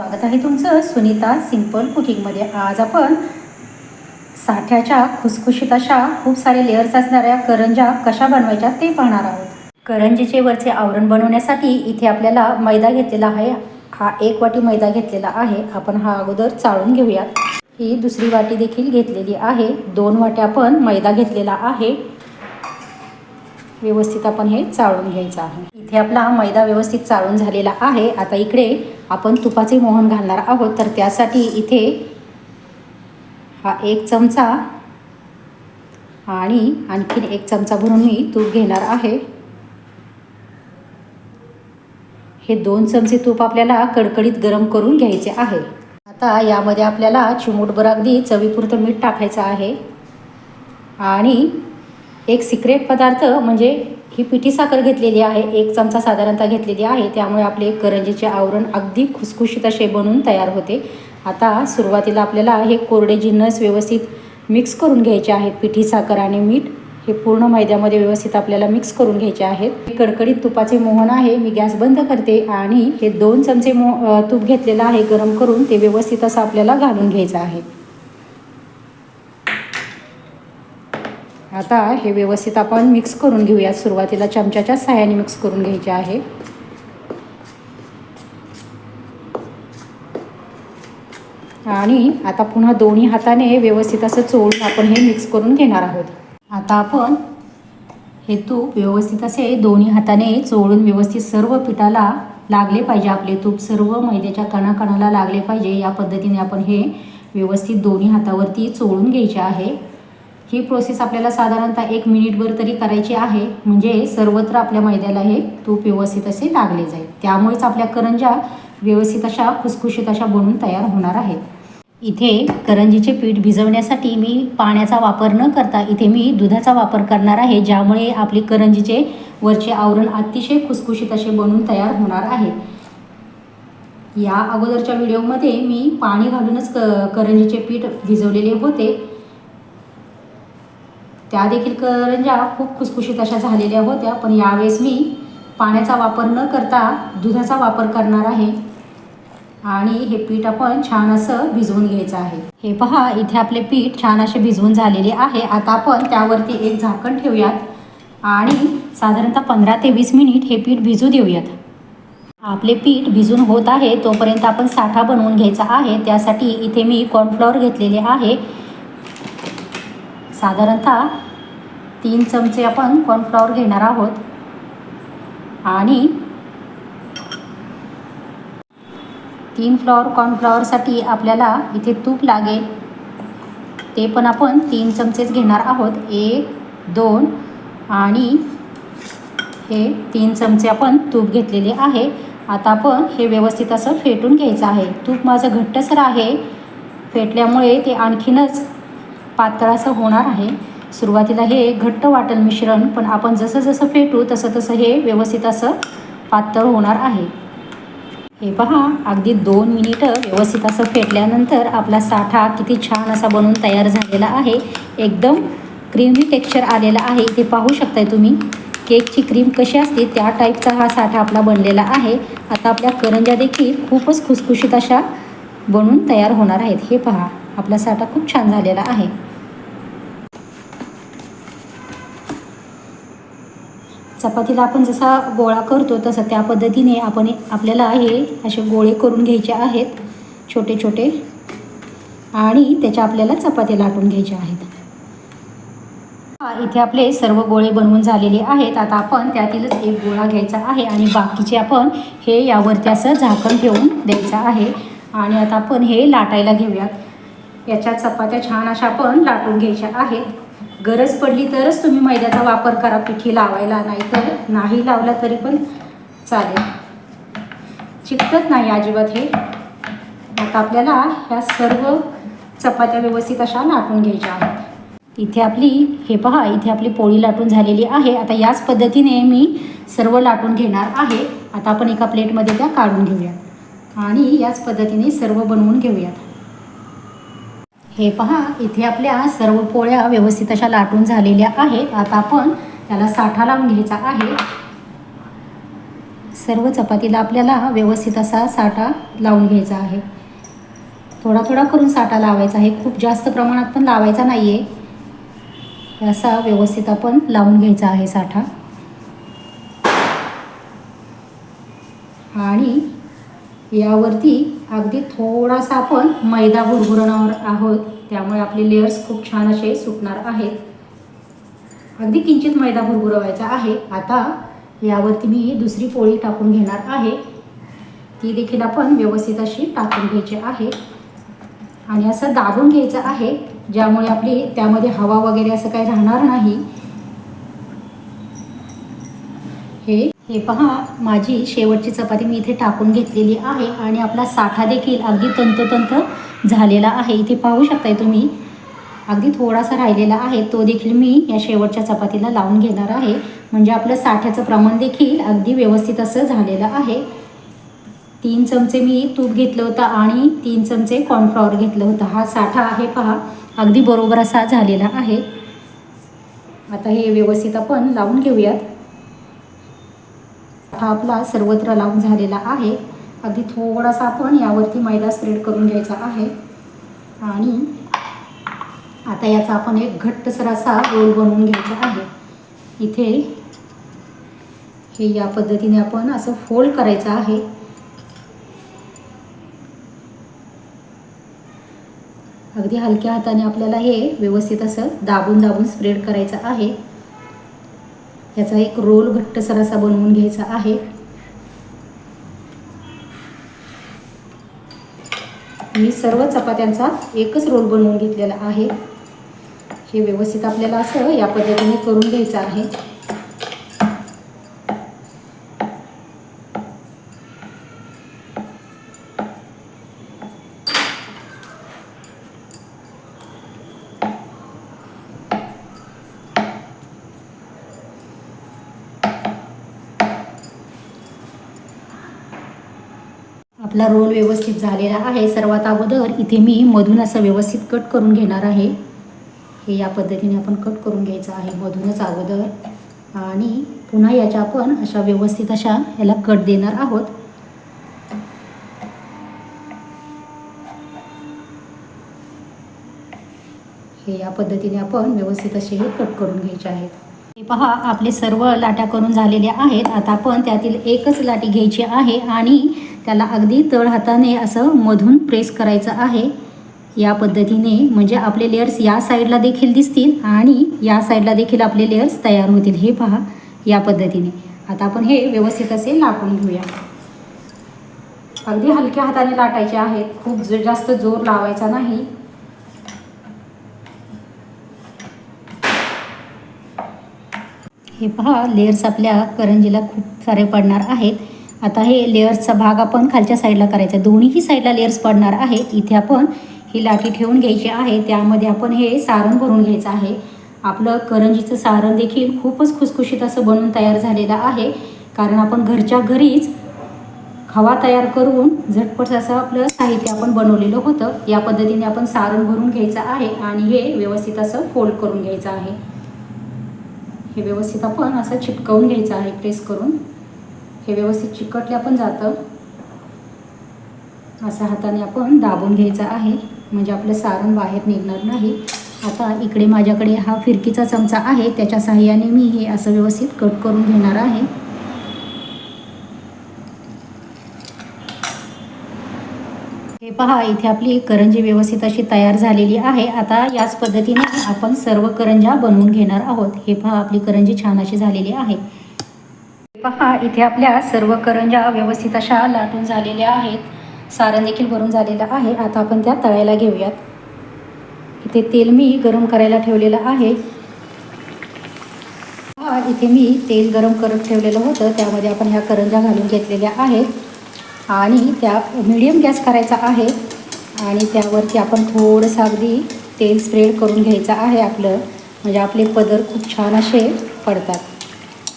स्वागत आहे तुमचं सुनीता सिंपल कुकिंगमध्ये आज आपण साठ्याच्या खुसखुशीत अशा खूप सारे लेअर्स असणाऱ्या करंजा कशा बनवायच्या ते पाहणार आहोत. करंजीचे वरचे आवरण बनवण्यासाठी इथे आपल्याला मैदा घेतलेला आहे. हा एक वाटी मैदा घेतलेला आहे. आपण हा अगोदर चाळून घेऊयात ही दुसरी वाटी देखील घेतलेली आहे. दोन वाट्या आपण मैदा घेतलेला आहे. व्यवस्थित आपण हे चाळून घ्यायचं आहे. इथे आपला मैदा व्यवस्थित चाळून झालेला आहे. आता इकडे आपण तुपाचे मोहन घालणार आहोत तर त्यासाठी इथे हा एक चमचा आणि आणखीन एक चमचा भरून मी तूप घेणार आहे. हे दोन चमचे तूप आपल्याला कडकडीत गरम करून घ्यायचे आहे. आता यामध्ये आपल्याला चिमूटभर अगदी चवीपुरतं मीठ टाकायचं आहे. आणि एक सिक्रेट पदार्थ म्हणजे ही पिठी साखर घेतलेली आहे एक चमचा साधारणतः घेतलेली आहे. त्यामुळे आपले करंजीचे आवरण अगदी खुसखुशीत असे बनून तयार होते. आता सुरुवातीला आपल्याला हे कोरडे जिन्नस व्यवस्थित मिक्स करून घ्यायचे आहेत. पिठी साखर आणि मीठ हे पूर्ण मैद्यामध्ये व्यवस्थित आपल्याला मिक्स करून घ्यायचे आहेत. हे कडकडीत तुपाचे मोहन आहे मी गॅस बंद करते आणि हे दोन चमचे मो तूप घेतलेलं आहे. गरम करून ते व्यवस्थित असं आपल्याला घालून घ्यायचं आहे. आता हे व्यवस्थित आपण मिक्स करून घेऊया सुरुवातीला चमच्याच्या सहाय्याने मिक्स करून घ्यायचे आहे. आणि आता पुन्हा दोन्ही हाताने व्यवस्थित असं चोळून आपण हे मिक्स करून घेणार आहोत. आता आपण हे तूप व्यवस्थित असे दोन्ही हाताने चोळून व्यवस्थित सर्व पिठाला लागले पाहिजे. आपले तूप सर्व मैद्याच्या कणाकणाला लागले पाहिजे. या पद्धतीने आपण हे व्यवस्थित दोन्ही हातावरती चोळून घ्यायचे आहे. ही प्रोसेस आपल्याला साधारणतः एक मिनिटभर तरी करायची आहे. म्हणजे सर्वत्र आपल्या मैद्याला हे तूप व्यवस्थित असे लागले जाईल. त्यामुळेच आपल्या करंजा व्यवस्थित अशा खुसखुशीत अशा बनून तयार होणार आहेत. इथे करंजीचे पीठ भिजवण्यासाठी मी पाण्याचा वापर न करता इथे मी दुधाचा वापर करणार आहे ज्यामुळे आपली करंजीचे वरचे आवरण अतिशय खुसखुशीत असे बनून तयार होणार आहे. या अगोदरच्या व्हिडिओमध्ये मी पाणी घालूनच क करंजीचे पीठ भिजवलेले होते. त्या देखील करंजा खूप खुसखुशीत अशा झालेल्या होत्या पण यावेळेस मी पाण्याचा वापर न करता दुधाचा वापर करणार आहे. आणि हे पीठ आपण छान असं भिजवून घ्यायचं आहे. हे पहा इथे आपले पीठ छान असे भिजवून झालेले आहे. आता आपण त्यावरती एक झाकण ठेवूयात आणि साधारणतः पंधरा ते वीस मिनिट हे पीठ भिजू देऊयात. आपले पीठ भिजून होत आहे तोपर्यंत आपण साठा बनवून घ्यायचा आहे. त्यासाठी इथे मी कॉर्नफ्लॉवर घेतलेले आहे. साधारणतः तीन चमचे आपण कॉर्नफ्लॉवर घेणार आहोत. आणि तीन फ्लॉवर कॉर्नफ्लॉवरसाठी आपल्याला इथे तूप लागेल. ते पण आपण तीन चमचेच घेणार आहोत. एक दोन आणि हे तीन चमचे आपण तूप घेतलेले आहे. आता आपण हे व्यवस्थित असं फेटून घ्यायचं आहे. तूप माझं घट्टसर आहे. फेटल्यामुळे ते आणखीनच पातळाचं होणार आहे. सुरुवातीला हे घट्ट वाटेल मिश्रण पण आपण जसं जसं फेटू तसं तसं हे व्यवस्थित असं पातळ होणार आहे. हे पहा अगदी दोन मिनिटं व्यवस्थित असं फेटल्यानंतर आपला साठा किती छान असा बनून तयार झालेला आहे. एकदम क्रीमी टेक्स्चर आलेला आहे. ते पाहू शकताय तुम्ही केकची क्रीम कशी असते त्या टाईपचा हा साठा आपला बनलेला आहे. आता आपल्या करंजा देखील खूपच खुसखुशीत अशा बनून तयार होणार आहेत. हे पहा आपला साठा खूप छान झालेला आहे. चपातीला आपण जसा गोळा करतो तसं त्या पद्धतीने आपण आपल्याला हे असे गोळे करून घ्यायचे आहेत छोटे छोटे. आणि त्याच्या आपल्याला चपात्या लाटून घ्यायच्या आहेत. इथे आपले सर्व गोळे बनवून झालेले आहेत. आता आपण त्यातीलच एक गोळा घ्यायचा आहे आणि बाकीचे आपण हे यावरती असं झाकण ठेवून द्यायचं आहे. आणि आता आपण हे लाटायला घेऊयात. याच्या चपात्या छान अशा आपण लाटून घ्यायच्या आहेत. गरज पडली तरच तुम्ही मैद्याचा वापर करा पिठी लावायला नाही तर नाही लावला तरी पण चालेल. चिकटत नाही अजिबात हे. आता आपल्याला ह्या सर्व चपात्या व्यवस्थित अशा लाटून घ्यायच्या आहेत. इथे आपली हे पहा इथे आपली पोळी लाटून झालेली आहे. आता याच पद्धतीने मी सर्व लाटून घेणार आहे. आता आपण एका प्लेटमध्ये त्या काढून घेऊया. आणि याच पद्धतीने सर्व बनवून घेऊयात. हे पहा इथे आपल्या सर्व पोळ्या व्यवस्थित अशा लाटून झालेल्या आहेत. आता आपण त्याला साठा लावून घ्यायचा आहे. सर्व चपातीला आपल्याला व्यवस्थित असा साठा लावून घ्यायचा आहे. थोडा थोडा करून साठा लावायचा आहे. खूप जास्त प्रमाणात पण लावायचा नाही आहे असा व्यवस्थित आपण लावून घ्यायचा आहे साठा. आणि यावरती अगदी थोडासा आपण मैदा भुरभुरणार आहोत. त्यामुळे आपले लेयर्स खूप छान असे सुटणार आहेत. अगदी किंचित मैदा भुरभुरवायचा आहे. आता यावरती मी दुसरी पोळी टाकून घेणार आहे. ती देखील आपण व्यवस्थित अशी टाकून घ्यायची आहे. आणि असं दाबून घ्यायचं आहे ज्यामुळे आपली त्यामध्ये हवा वगैरे असं काही राहणार नाही. हे हे पहा माझी शेवटची चपाती मी इथे टाकून घेतलेली आहे आणि आपला साठा देखील अगदी तंतोतंत झालेला आहे. इथे पाहू शकताय तुम्ही अगदी थोडासा राहिलेला आहे. तो देखील मी या शेवटच्या चपातीला लावून घेणार आहे. म्हणजे आपलं साठ्याचं प्रमाण देखील अगदी व्यवस्थित असं झालेलं आहे. तीन चमचे मी तूप घेतलं होतं आणि तीन चमचे कॉर्नफ्लॉवर घेतलं होतं. हा साठा आहे पहा अगदी बरोबर असा झालेला आहे. आता हे व्यवस्थित आपण लावून घेऊयात. हा आपला सर्वत्र लावून झालेला आहे. अगदी थोडासा आपण यावरती मैदा स्प्रेड करून घ्यायचा आहे. आणि आता याचा आपण एक घट्टसर असा रोल बनवून घ्यायचा आहे. इथे हे या पद्धतीने आपण असं फोल्ड करायचं आहे. अगदी हलक्या हाताने आपल्याला हे व्यवस्थित असं दाबून दाबून स्प्रेड करायचं आहे. याचा एक रोल घट्टसर असा बनवून घ्यायचा आहे. मी सर्व चपात्यांचा एकच रोल बनवून घेतलेला आहे. हे व्यवस्थित आपल्याला असं या पद्धतीने करून घ्यायचं आहे. आपला रोल व्यवस्थित झालेला आहे. सर्वात अगोदर इथे मी मधून असं व्यवस्थित कट करून घेणार आहे. हे या पद्धतीने आपण कट करून घ्यायचं आहे मधूनच अगोदर. आणि पुन्हा याच्या आपण अशा व्यवस्थित अशा याला कट देणार आहोत. हे या पद्धतीने आपण व्यवस्थित असे हे कट करून घ्यायचे आहेत. हे पहा आपले सर्व लाट्या करून झालेल्या आहेत. आता आपण त्यातील एकच लाटी घ्यायची आहे आणि त्याला अगदी तळ हाताने असं मधून प्रेस करायचं आहे. या पद्धतीने म्हणजे आपले लेयर्स या साईडला देखील दिसतील आणि या साईडला देखील आपले लेयर्स तयार होतील. हे पहा या पद्धतीने. आता आपण हे व्यवस्थित असे लाटून घेऊया. अगदी हलक्या हाताने लाटायचे आहेत. खूप जास्त जोर लावायचा नाही. हे पहा लेयर्स आपल्या करंजीला खूप सारे पडणार आहेत. आता हे लेयर्सचा भाग आपण खालच्या साईडला करायचा. दोन्हीही साईडला लेयर्स पडणार आहेत इथे आपण ही लाठी ठेवून घ्यायची आहे. त्यामध्ये आपण हे सारण भरून घ्यायचं आहे. आपलं करंजीचं सारण देखील खूपच खुसखुशीत असं बनून तयार झालेलं आहे. कारण आपण घरच्या घरीच खवा तयार करून झटपट असं आपलं साहित्य आपण बनवलेलं होतं. या पद्धतीने आपण सारण भरून घ्यायचं आहे आणि हे व्यवस्थित असं फोल्ड करून घ्यायचं आहे. हे व्यवस्थित आपण असं चिटकवून घ्यायचं आहे. प्रेस करून. हे व्यवस्थित चिकटल्या पण जातं. असं हाताने आपण दाबून घ्यायचं आहे. म्हणजे आपलं सारण बाहेर निघणार नाही. आता इकडे माझ्याकडे हा फिरकीचा चमचा आहे. त्याच्या साहाय्याने मी हे असं व्यवस्थित कट करून घेणार आहे. हे पहा इथे आपली करंजी व्यवस्थित अशी तयार झालेली आहे. आता याच पद्धतीने आपण सर्व करंज्या बनवून घेणार आहोत. हे पहा आपली करंजी छान अशी झालेली आहे. पहा इथे आपल्या सर्व करंज्या व्यवस्थित अशा लाटून झालेल्या आहेत. सारण देखील भरून झालेलं आहे. आता आपण त्या तळायला घेऊयात. इथे तेल मी गरम करायला ठेवलेलं आहे. हा इथे मी तेल गरम करत ठेवलेलं होतं. त्यामध्ये आपण ह्या करंज्या घालून घेतलेल्या आहेत. आणि त्या मिडियम गॅस करायचा आहे. आणि त्यावरती आपण थोडंसं अगदी तेल स्प्रेड करून घ्यायचं आहे आपलं. म्हणजे आपले पदर खूप छान असे पडतात.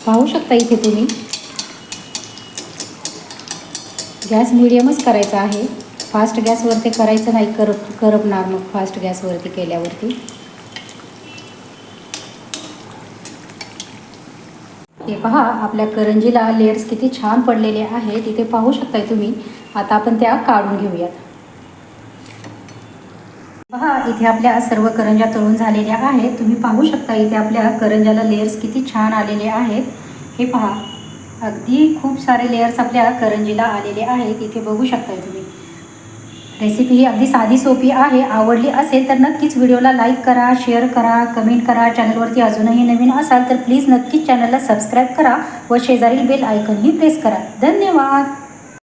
पाहू शकता इथे तुम्ही. गॅस मिडियमच करायचा आहे. फास्ट गॅसवरती करायचं नाही करप करपणार मग फास्ट गॅसवरती केल्यावरती. हे पहा आपल्या करंजीला लेयर्स किती छान पडलेले आहेत. इथे पाहू शकताय तुम्ही. आता आपण त्या काढून घेऊयात. पहा इथे आपल्या सर्व करंजा तळून झालेल्या आहेत. तुम्ही पाहू शकता इथे आपल्या करंज्याला लेयर्स किती छान आलेले आहेत. हे पहा. अगदी खूप सारे लेयर्स आपल्या करंजीला आलेले आहेत. इथे बघू शकताय तुम्ही. रेसिपी ही अगदी साधी सोपी आहे. आवडली असेल तर नक्कीच व्हिडिओला लाईक करा शेअर करा कमेंट करा. चॅनलवरती अजूनही नवीन असाल तर प्लीज नक्कीच चॅनलला सबस्क्राईब करा व शेजारील बेल आयकनही प्रेस करा. धन्यवाद!